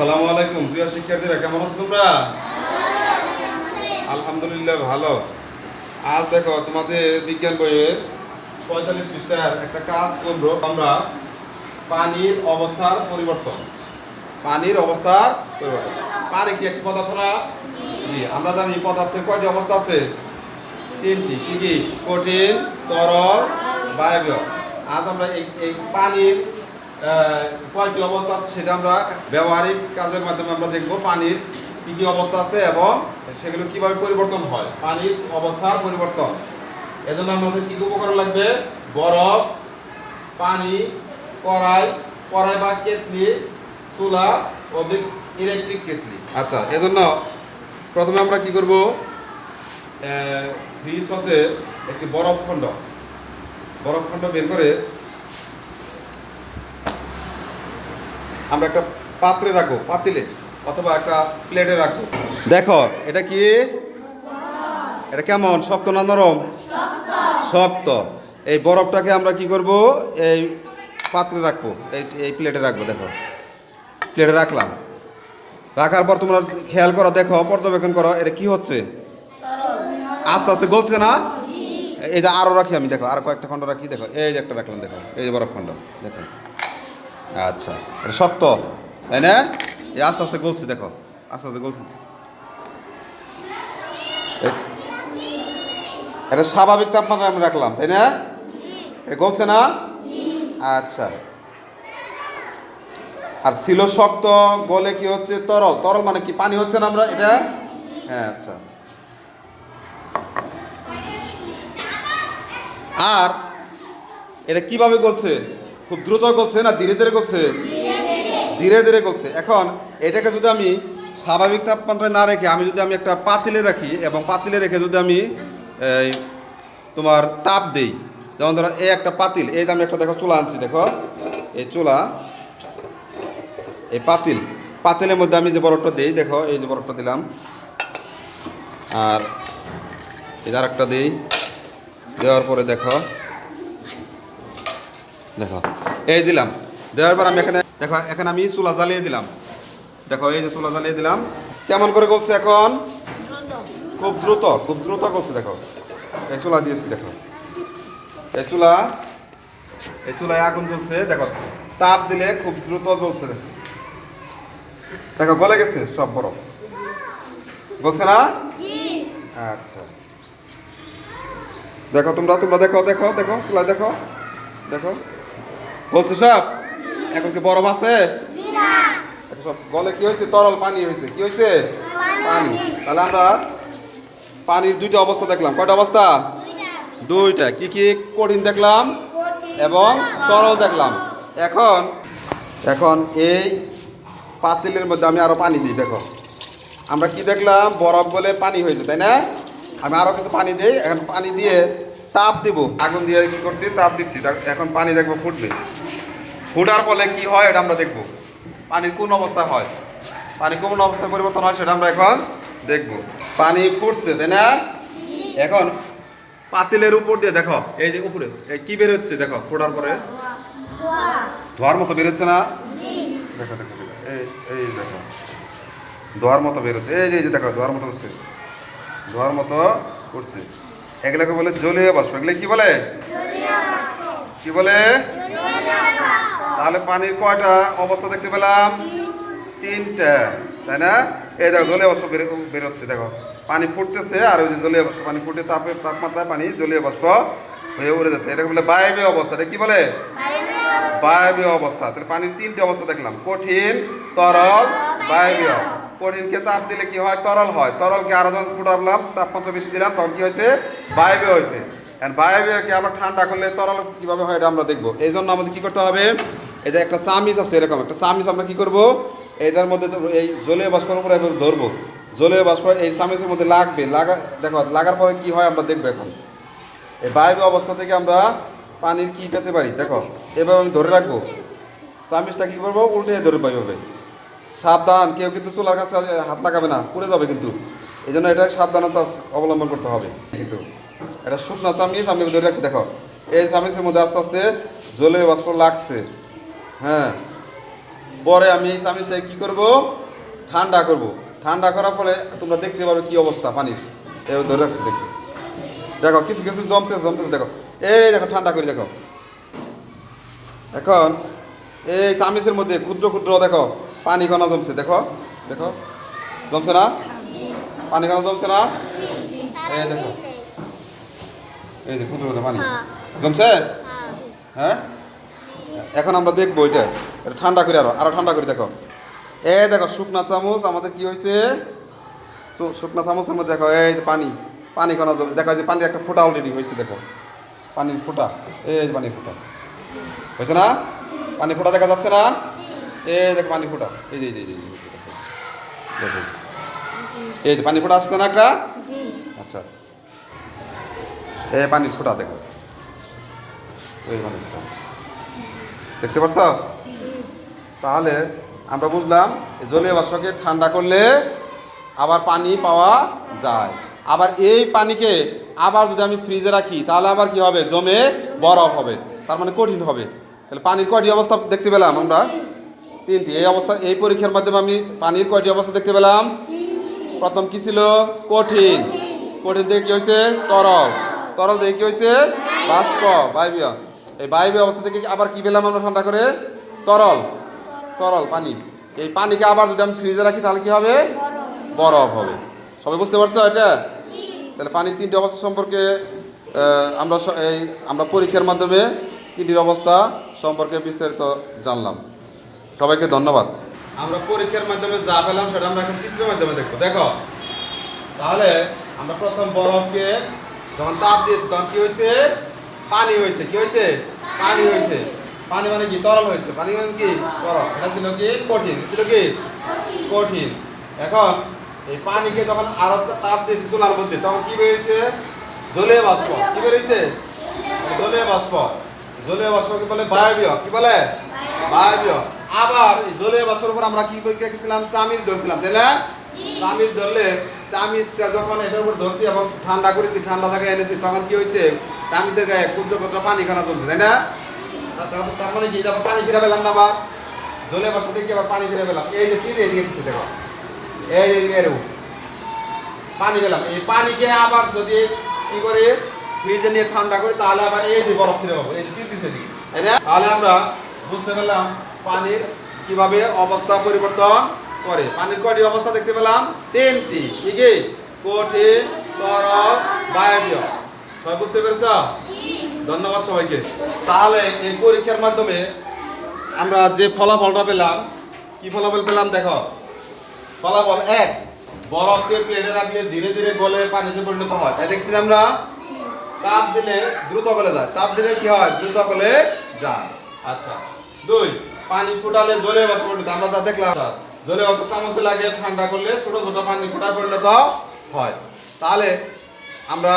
আসসালামু আলাইকুম, প্রিয় শিক্ষার্থীরা, কেমন আছো তোমরা? আলহামদুলিল্লাহ ভালো। আজ দেখো, তোমাদের বিজ্ঞান বইয়ের পঁয়তাল্লিশ পৃষ্ঠার একটা কাজ করব আমরা, পানির অবস্থার পরিবর্তন। পানির অবস্থার পরিবর্তন। পানি কি একটি পদার্থ না? জি, আমরা জানি পদার্থের কয়টি অবস্থা আছে? তিনটি। কি কি? কঠিন, তরল, বায়বীয়। আজ আমরা এই এই পানির কয়টি অবস্থা আছে সেটা আমরা ব্যবহারিক কাজের মাধ্যমে আমরা দেখব। পানির কি কি অবস্থা আছে এবং সেগুলো কীভাবে পরিবর্তন হয়? পানির অবস্থার পরিবর্তন। এজন্য আমাদের কি উপকরণ লাগবে? বরফ, পানি, কড়াই কড়াই বা কেতলি চুলা ও ইলেকট্রিক কেতলি আচ্ছা এজন্য প্রথমে আমরা কি করব? ফ্রিজ হতে একটি বরফ খণ্ড বরফ খণ্ড বের করে আমরা একটা পাত্রে রাখব, পাতিলে, অথবা একটা প্লেটে রাখব। দেখো, এটা কি? এটা কেমন? শক্ত না নরম? শক্ত। এই বরফটাকে আমরা কি করব? এই পাত্রে রাখব, এই এই প্লেটে রাখব, দেখো। প্লেটে রাখলাম। রাখার পর তোমরা খেয়াল করো, দেখো, পর্যবেক্ষণ করো, এটা কি হচ্ছে? আস্তে আস্তে গলছে না? এই যে আরও রাখি আমি, দেখো, আরও কয়েকটা খণ্ড রাখি, দেখো, এই যে একটা রাখলাম, দেখো, এই যে বরফ খণ্ড, দেখো। আচ্ছা এটা শক্ত, তাই না? এই আস্তে আস্তে গলছে, দেখো, আস্তে আস্তে গলছে। এটা স্বাভাবিক তাপমাত্রা আমি রাখলাম, তাই না? এটা গলছে না? আচ্ছা। আর ছিল শক্ত, গলে কি হচ্ছে? তরল তরল মানে কি? পানি হচ্ছে না আমরা এটা? হ্যাঁ আচ্ছা। আর এটা কীভাবে গলছে? খুব দ্রুত গলছে না ধীরে ধীরে করছে ধীরে ধীরে গলছে। এখন এটাকে যদি আমি স্বাভাবিক তাপমাত্রায় না রেখে, আমি যদি আমি একটা পাতিলে রাখি এবং পাতিলে রেখে যদি আমি, এই, তোমার তাপ দেই, যেমন ধরো এই একটা পাতিল, এই আমি একটা দেখো চুলা আনছি, দেখো, এই চুলা, এই পাতিল, পাতিলের মধ্যে আমি যে বরফটা দিই, দেখো, এই যে বরফটা দিলাম, আর এই আর একটা দিই, দেওয়ার পরে দেখো দেখো এই দিলাম। দেওয়ার পর আমি এখানে দেখো এখানে আমি চুলা জ্বালিয়ে দিলাম। দেখো এই যে চুলা জ্বালিয়ে দিলাম। কেমন করে গলছে এখন? খুব দ্রুত খুব দ্রুত গলছে দেখো। এই চুলা দিয়েছি দেখো। এই চুলা এই চুলায় আগুন জ্বলছে দেখো। তাপ দিলে খুব দ্রুত জ্বলছে দেখো। দেখো গলে গেছে সব বরফ। গলছে না? আচ্ছা। দেখো তোমরা তোমরা দেখো দেখো দেখো চুলা দেখো দেখো। বলছে সব এখন কি বরফ আছে? এখন সব গলে কি হয়েছে? তরল পানি হয়েছে। কি হয়েছে? পানি। তাহলে আমরা পানির দুইটা অবস্থা দেখলাম। কয়টা অবস্থা? দুইটা। কি কি কঠিন দেখলাম? এবং তরল দেখলাম। এখন এখন এই পাতিলের মধ্যে আমি আরও পানি দিই, দেখো। আমরা কি দেখলাম? বরফ বলে পানি হয়েছে, তাই না? আমি আরও কিছু পানি দিই। এখন পানি দিয়ে তাপ দিব। আগুন দিয়ে কি করছি? তাপ দিচ্ছি। এখন পানি দেখব ফুটবে। ফুটার ফলে কি হয় এটা আমরা দেখব। পানির কোন অবস্থা হয়? পানি কোন অবস্থা পরিবর্তন হয় সেটা আমরা এখন দেখব। পানি ফুটছে, তাই না? এখন পাতিলের উপর দিয়ে দেখো, এই যে উপরে কি বের হচ্ছে দেখো, ফোটার পরে? ধোয়ার মতো বেরোচ্ছে না? দেখো দেখো দেখো, এই এই দেখো। ধোয়ার মতো বেরোচ্ছে এই যে দেখো, ধোয়ার মতো উঠছে। ধোয়ার মতো উঠছে। এগুলোকে বলে জলীয় বাষ্প। এগুলো কি বলে? কি বলে? তাহলে পানির কয়টা অবস্থা দেখতে পেলাম? তিনটা, তাই না? এই দেখো, জলীয় বাষ্প বের- বেরোচ্ছে দেখো। পানি ফুটতেছে, আর ওই যে জলীয় বাষ্প পানি ফুটে তাপের তাপমাত্রায় পানি জলীয় বাষ্প হয়ে উড়ে যাচ্ছে। এটাকে বলে বায়বীয় অবস্থা। এটা কি বলে? বায়বীয় অবস্থা। তাহলে পানির তিনটে অবস্থা দেখলাম। কঠিন, তরল, বায়বীয়। কঠিনকে তাপ দিলে কি হয়? তরল হয়। তরলকে আরও যখন ফুটাবলাম তাপমাত্রা বেশি দিলাম, তখন কি হয়েছে? বায়বে হয়েছে। আর বায়বীয়কে আবার ঠান্ডা করলে তরল কীভাবে হয় এটা আমরা দেখব। এই জন্য আমাদের কি করতে হবে? এই যে একটা চামিচ আছে, এরকম একটা চামিচ আমরা কি করব? এটার মধ্যে এই জলীয় বাষ্পর উপরে ধরবো। জলীয় বাষ্প এই চামিচের মধ্যে লাগবে। লাগা, দেখো, লাগার পরে কি হয় আমরা দেখব এখন। এই বায়বীয় অবস্থা থেকে আমরা পানির কি পেতে পারি? দেখো, এভাবে আমি ধরে রাখব। চামিচটা কি করব? উল্টে ধরে পাই সাবধান, কেউ কিন্তু চুলার কাছে হাত লাগাবে না, পুড়ে যাবে কিন্তু। এই জন্য এটা সাবধানতা অবলম্বন করতে হবে। কিন্তু এটা শুকনা চামিচ আমি ধরে রাখছি, দেখো। এই চামিচের মধ্যে আস্তে আস্তে জলে বাষ্প লাগছে। হ্যাঁ। পরে আমি এই চামিচটাকে কি করব? ঠান্ডা করব। ঠান্ডা করার ফলে তোমরা দেখতে পারো কি অবস্থা পানির। এবার ধরে রাখছি, দেখি। দেখো, কিছু কিছু জমতেছে জমতেছে, দেখো। এই দেখো, ঠান্ডা করে, দেখো। এখন এই চামিচের মধ্যে ক্ষুদ্র ক্ষুদ্র, দেখো পানি কণা জমছে দেখো দেখো জমছে না? পানি কণা জমছে না? এই দেখো এই দেখো ক্ষুদ্র ক্ষুদ্র পানি। জমছে? হ্যাঁ এখন আমরা দেখব এটা এটা ঠান্ডা করে আরও আরও ঠান্ডা করে দেখো। এ দেখো শুকনা চামচ আমাদের কি হয়েছে? শুকনা চামচের মধ্যে দেখো এই যে পানি পানি কণা জমে দেখো যে পানির একটা ফোঁটা অলরেডি হয়েছে দেখো। পানির ফোঁটা এই পানির ফোঁটা। হয়েছে না? পানি ফোঁটা দেখা যাচ্ছে না? এই দেখো পানি ফোঁটা এই যে এই যে দেখো। এই যে পানি ফোঁটা আসছে না একটা? আচ্ছা। এই পানির ফোঁটা দেখো। এই ফোঁটা। দেখতে পাচ্ছ তাহলে আমরা বুঝলাম জলীয় বাষ্পকে ঠান্ডা করলে আবার পানি পাওয়া যায়। আবার এই পানিকে আবার যদি আমি ফ্রিজে রাখি তাহলে আবার কি হবে? জমে বরফ হবে। তার মানে কঠিন হবে। তাহলে পানির কয়টি অবস্থা দেখতে পেলাম আমরা? তিনটি। এই অবস্থা, এই পরীক্ষার মাধ্যমে আমি পানির কয়টি অবস্থা দেখতে পেলাম? প্রথম কি ছিল? কঠিন। কঠিন থেকে কি হয়েছে? তরল। তরল থেকে কি হয়েছে? বাষ্প। বায়বীয়। এই বায়বীয় অবস্থা থেকে আবার কি পেলাম আমরা ঠান্ডা করে? তরল। তরল, পানি। এই পানিকে আবার যদি আমি ফ্রিজে রাখি, তাহলে কি হবে? বরফ হবে। সবাই বুঝতে পারছ এটা? তাহলে পানির তিনটি অবস্থা সম্পর্কে আমরা এই আমরা পরীক্ষার মাধ্যমে তিনটির অবস্থা সম্পর্কে বিস্তারিত জানলাম। সবাইকে ধন্যবাদ। আমরা পরীক্ষার মাধ্যমে যা পেলাম সেটা আমরা এখন চিত্রের মাধ্যমে দেখব। দেখো, তাহলে আমরা প্রথম বরফকে যখন তাপ দিয়েছি, তখন কি হয়েছে? পানি হয়েছে। কি হয়েছে? পানি হয়েছে। পানি মানে কি? তরল হয়েছে। পানি মানে কি? তরল। এটা ছিল কি? কঠিন। ছিল কি? কঠিন। এখন এই পানিকে যখন আরও তাপ দিয়েছি চুলার মধ্যে, তখন কি বেরিয়েছে? জলে বাষ্প। কি বেরিয়েছে? জলীয় বাষ্প। জলীয় বাষ্পকে বলে? বায়বীয়। কি বলে? বায়বীয়। আবার জলীয় বাষ্পের উপর আমরা কি রেখেছিলাম চামিচ ধরছিলাম তাই না? চামিচ ধরলে চামিচটা যখন এটার উপর ধরছি এবং ঠান্ডা করেছি ঠান্ডা জায়গায় এনেছি তখন কি হয়েছে? চামিচের গায়ে ক্ষুদ্র ক্ষুদ্র পানি খানা জমছে তাই না? তার- তার মানে কি? আবার পানি ফিরে পেলাম না আবার? জলীয় বাষ্প থেকে আবার পানি ফিরে পেলাম। এই যে তীরে এদিকে দিচ্ছে দেখো? এই যে এরকম। পানি পেলাম। এই পানিকে আবার যদি কি করে ফ্রিজে নিয়ে ঠান্ডা করি তাহলে আবার এই যে বরফ ফিরে পাবো। এই যে তিরিশ দিকে তাই না? তাহলে আমরা বুঝতে পেলাম পানির কীভাবে অবস্থা পরিবর্তন করে? পানির কয়টি অবস্থা দেখতে পেলাম? তিনটি। কি কি? কঠিন তরল বায়বীয়। সবাই বুঝতে পেরেছ? ধন্যবাদ সবাইকে। তাহলে এই পরীক্ষার মাধ্যমে আমরা যে ফলাফলটা পেলাম, কি ফলাফল পেলাম দেখো? ফলাফল এক বরফকে প্লেটে রাখলে ধীরে ধীরে গলে পানিতে পরিণত হয়। তাই দেখছি আমরা? তাপ দিলে দ্রুত গলে যায়। তাপ দিলে কি হয়? দ্রুত গলে যায়। আচ্ছা। দুই পানি ফুটালে জলে বাষ্প পরিণত আমরা যা দেখলাম জলে বাষ্প চামচে লাগে ঠান্ডা করলে ছোট ছোট পানি ফুটা পরিণত হয়। তাহলে আমরা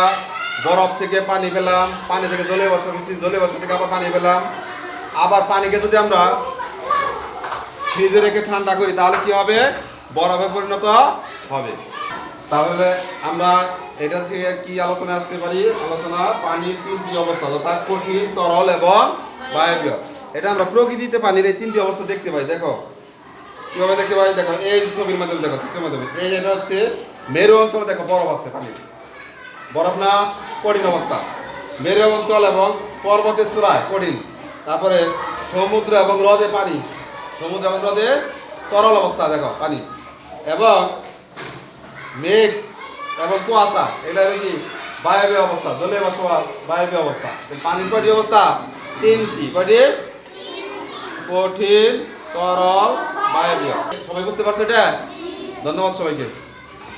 বরফ থেকে পানি পেলাম, পানি থেকে জলে বাষ্প পেয়েছি জলে বাষ্প থেকে আবার পানি পেলাম। আবার পানিকে যদি আমরা ফ্রিজে রেখে ঠান্ডা করি, তাহলে কি হবে? বরফে পরিণত হবে। তাহলে আমরা এটা থেকে কি আলোচনা আসতে পারি? আলোচনা পানির তিনটি অবস্থা অর্থাৎ কঠিন, তরল এবং বায়বীয়। এটা আমরা প্রকৃতিতে পানির এই তিনটি অবস্থা দেখতে পাই, দেখো। কীভাবে দেখতে পাই? দেখো, এই ছবির মাধ্যমে দেখো, চিত্রের মাধ্যমে। এই যেটা হচ্ছে মেরু অঞ্চলে, দেখো, বরফ আছে পানির। বরফ না, কঠিন অবস্থা। মেরু অঞ্চল এবং পর্বতের চূড়ায়, কঠিন। তারপরে সমুদ্র এবং হ্রদে পানি। সমুদ্র এবং হ্রদে তরল অবস্থা, দেখো, পানি। এবং মেঘ এবং কুয়াশা, এটা কি? বায়বীয় অবস্থা জলীয় বাষ্প বায়বীয় অবস্থা। পানির কয়টি অবস্থা? তিনটি। কয়টি? কঠিন তরল বায়বীয়। সবাই বুঝতে পারছ এটা? ধন্যবাদ সবাইকে।